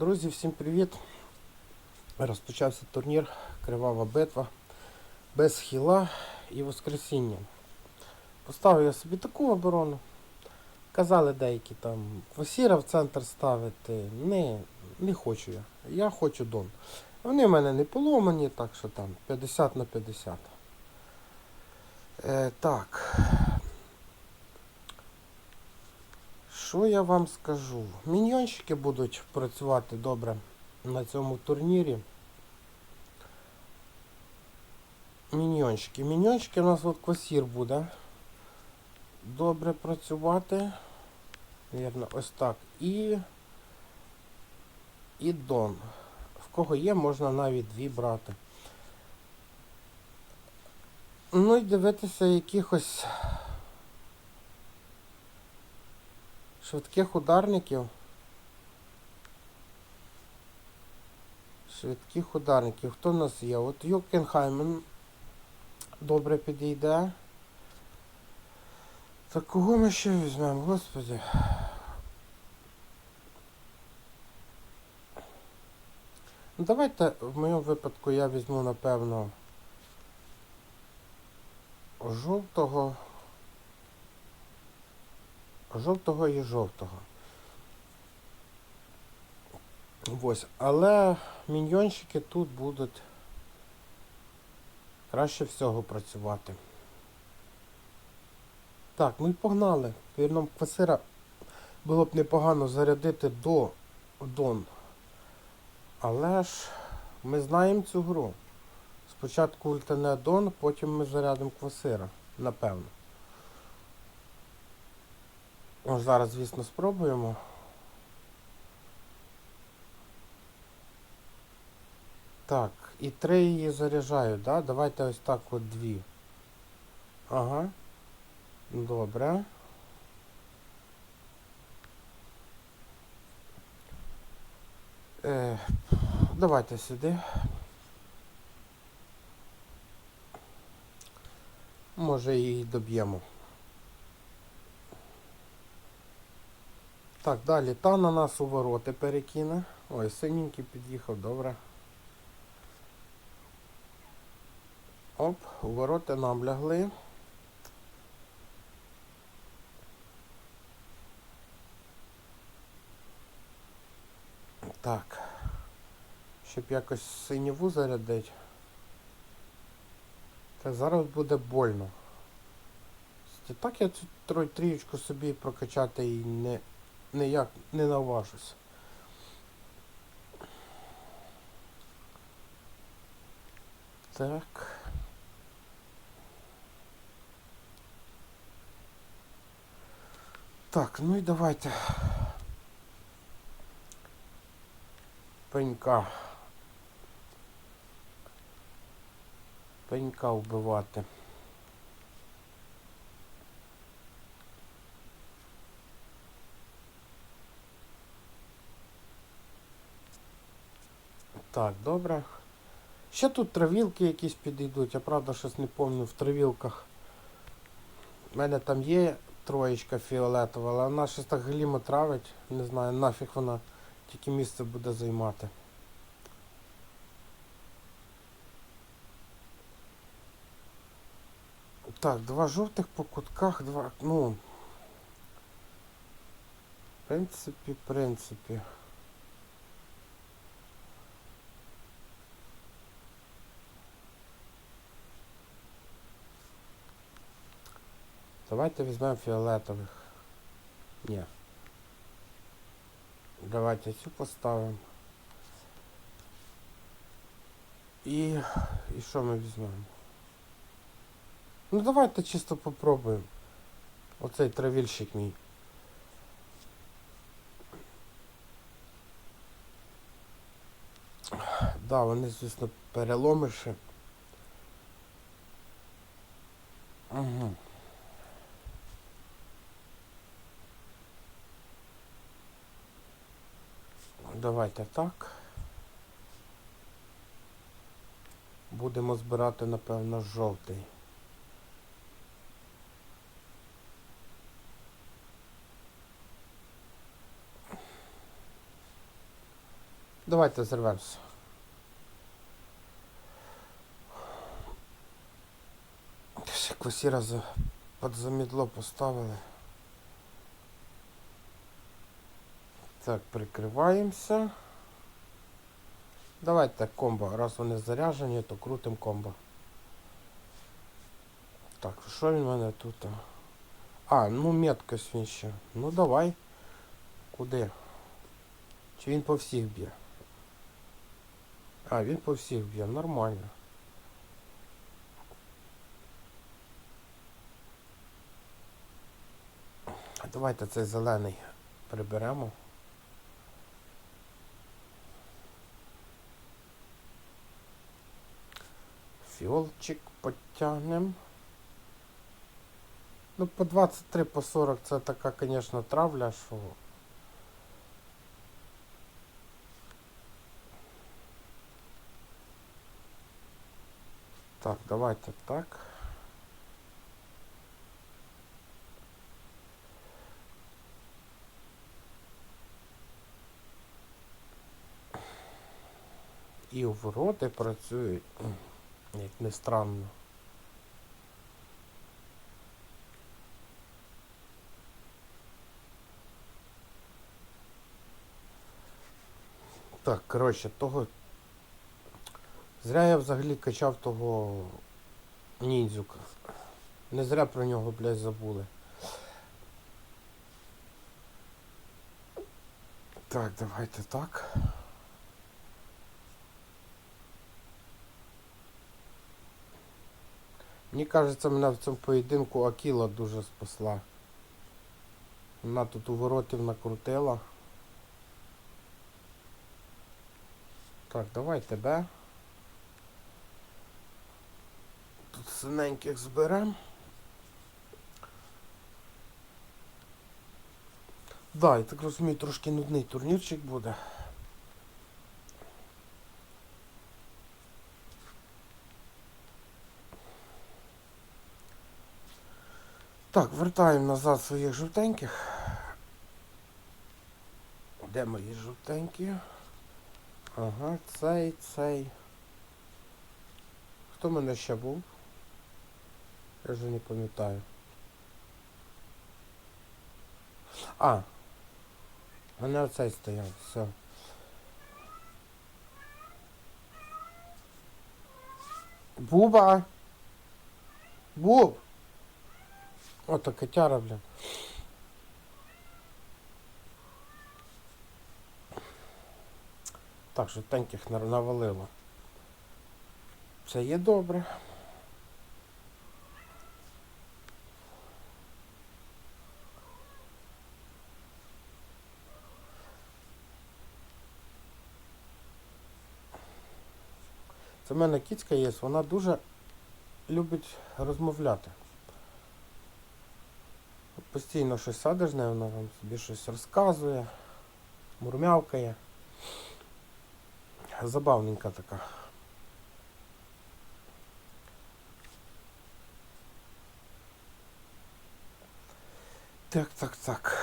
Друзі, всім привіт! Розпочався турнір Кривава битва без хіла і воскресіння. Поставив я собі таку оборону. Казали деякі там квасіра в центр ставити. Не, не хочу я. Я хочу Дон. Вони в мене не поломані, так що там 50 на 50. Е, так. Що я вам скажу? Міньйончики будуть працювати добре на цьому турнірі. Міньйончики. Міньйончики у нас от квасір буде. Добре працювати. Вірно, ось так. І. І Дон. В кого є, можна навіть дві брати. Ну і дивитися якихось швидких ударників. Швидких ударників. Хто в нас є? От Юкенхаймен добре підійде. Так кого ми ще візьмемо, господи? Ну, давайте в моєму випадку я візьму, напевно, жовтого. Жовтого і жовтого. Ось. Але міньйончики тут будуть краще всього працювати. Так, ну і погнали. Вірно, квасира було б непогано зарядити до Дон. Але ж ми знаємо цю гру. Спочатку ультане Дон, потім ми зарядимо квасира, напевно. Ось зараз, звісно, спробуємо. Так, і три її заряджаю, да? Давайте ось так от дві. Ага. Добре. Е, давайте сюди. Може її доб'ємо. Так, далі та на нас у вороти перекине. Ой, синенький під'їхав, добре. Оп, у вороти нам лягли. Так. Щоб якось синіву зарядити. Та зараз буде больно. Так я цю трієчку собі прокачати і не ніяк не наважусь. Так. Так, ну і давайте. Пенька. Пенька вбивати. Так, добре. Ще тут травілки якісь підійдуть, я правда щось не пам'ятаю в травілках. У мене там є троєчка фіолетова, але вона щось так глімо травить. Не знаю, нафіг вона тільки місце буде займати. Так, два жовтих по кутках, два. Ну. В принципі, в принципі. Давайте візьмемо фіолетових. Ні. Давайте цю поставимо. І... І що ми візьмемо? Ну давайте чисто попробуємо. Оцей травільщик мій. Да, вони, звісно, переломиші. Давайте так. Будемо збирати, напевно, жовтий. Давайте зірвемося. Квасіра за... під замідло поставили. Так, прикриваємося. Давайте комбо. Раз вони заряжені, то крутим комбо. Так, що він в мене тут? А, ну меткость він ще. Ну давай. Куди? Чи він по всіх б'є? А, він по всіх б'є, нормально. Давайте цей зелений приберемо. Фіолчик потягнем. Ну, по 23, по 40 це така, звісно, травля, що. Так, давайте так. І вороти працюють, м, Як не странно. Так, коротше, того. Зря я взагалі качав того ніндзюка. Не зря про нього, блядь, забули. Так, давайте так. Мені кажеться, мене в цьому поєдинку Акіла дуже спасла. Вона тут у воротів накрутила. Так, давай тебе. Тут синеньких зберем. Да, я так розумію, трошки нудний турнірчик буде. Так, вертаємо назад своїх жовтеньких. Де мої жовтенькі? Ага, цей, цей. Хто в мене ще був? Я вже не пам'ятаю. А. в мене оцей стояв, все. Буба! Буб! Ото котяра, блін. Так, жовтеньких навалило. Це є добре. Це в мене кіцька є, вона дуже любить розмовляти. Постійно щось садиш з вона вам собі щось розказує, мурмявкає. Забавненька така. Так, так, так.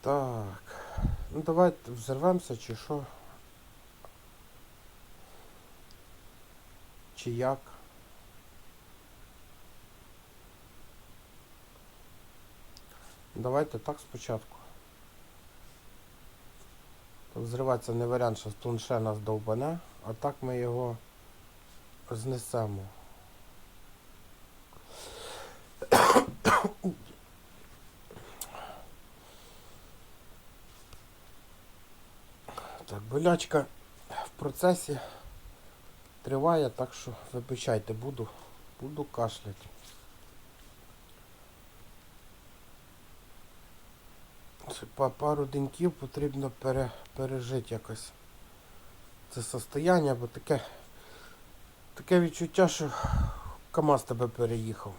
Так. Ну давайте взорвемося чи що? Чи як? Давайте так спочатку. Так, Зриватися не варіант, що тунше нас довбане, а так ми його знесемо. Так, болячка в процесі триває, так що вибачайте, буду, буду кашляти. Пару деньків потрібно пере, пережити якось це состояння, бо таке, таке відчуття, що КАМАЗ тебе переїхав.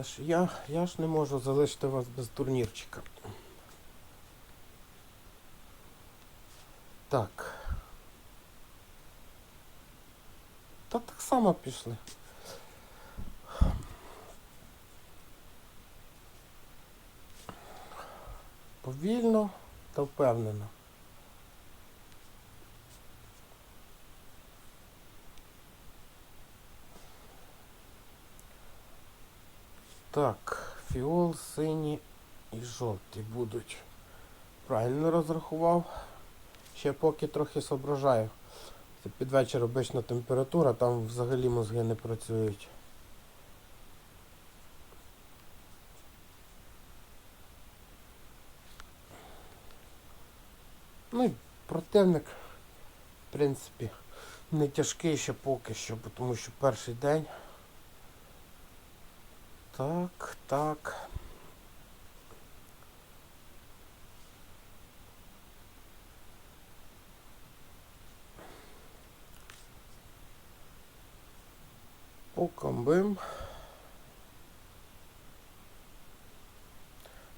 але ж я я ж не можу залишити вас без турнірчика. Так. Та так само пішли. Повільно та впевнено. Так, фіол, сині і жовті будуть. Правильно розрахував. Ще поки трохи соображаю. Це під вечір обична температура, там взагалі мозги не працюють. Ну і противник, в принципі, не тяжкий ще поки що, тому що перший день. Так, так. Покомбим.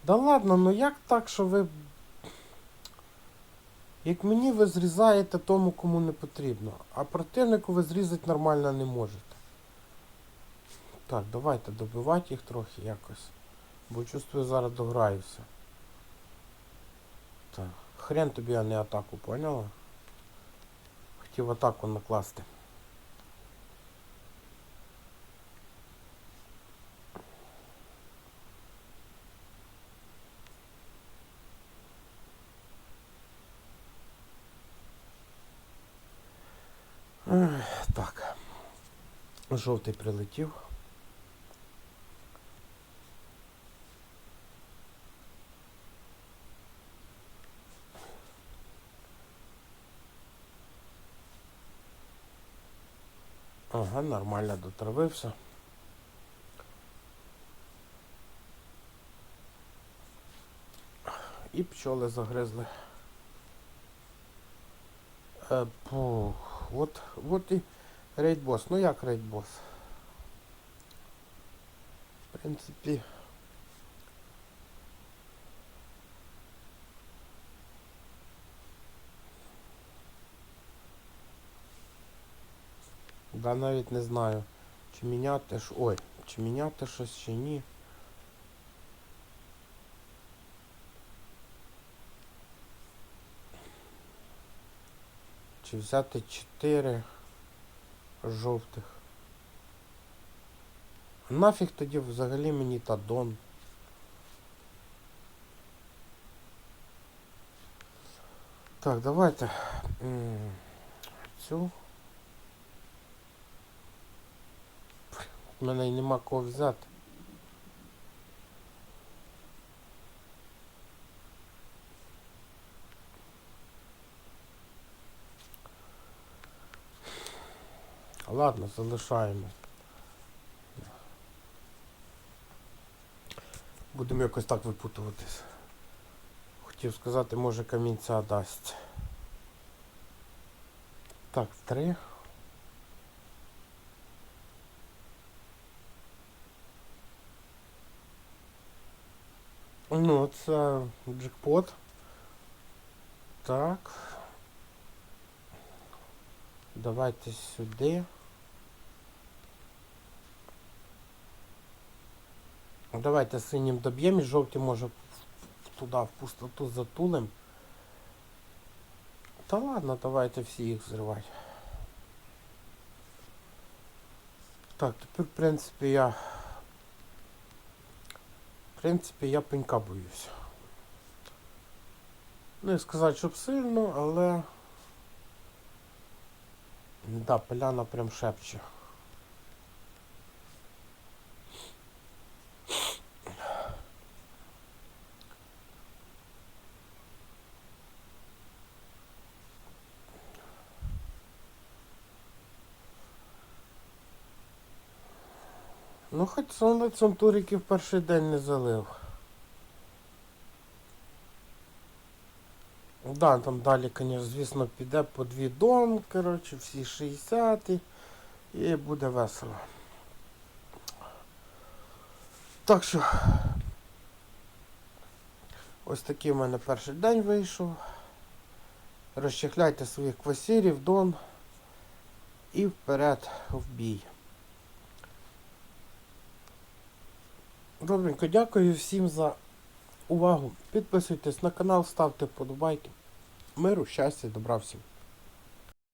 Да ладно, ну як так, що ви. Як мені ви зрізаєте тому, кому не потрібно, а противнику ви зрізати нормально не можете. Так, давайте добивати їх трохи якось. Бо чувствую, зараз дограюся. Так, хрен тобі, а не атаку, поняла? Хотів атаку накласти. Так. Жовтий прилетів. Ага, нормально дотравився. І пчоли загризли. Е, пух, от, от і рейдбос. Ну як рейдбос? В принципі. Да навіть не знаю, чи міняти ж. Ой, чи міняти щось, чи ні. Чи взяти 4 жовтих. Нафіг тоді взагалі мені та дон. Так, давайте цю. Мене й нема кого взяти. Ладно, залишаємо. Будемо якось так випутуватись. Хотів сказати, може камінця дасть. Так, три. Ну, це джекпот. Так. Давайте сюди. Давайте синім доб'ємо і жовті може туди в пустоту затулим. Та ладно, давайте всі їх зривати. Так, тепер в принципі я... Принципі я пенька боюсь. Не сказати, щоб сильно, але... Да, поляна прям шепче. Ну, хоч сонце туриків перший день не залив. Да, там далі, конечно, звісно, піде по дві дон, коротше, всі 60 і буде весело. Так що ось такий в мене перший день вийшов. розчехляйте своїх квасірів, дон і вперед в бій. Добренько, дякую всім за увагу. Підписуйтесь на канал, ставте вподобайки. Миру, щастя, добра всім.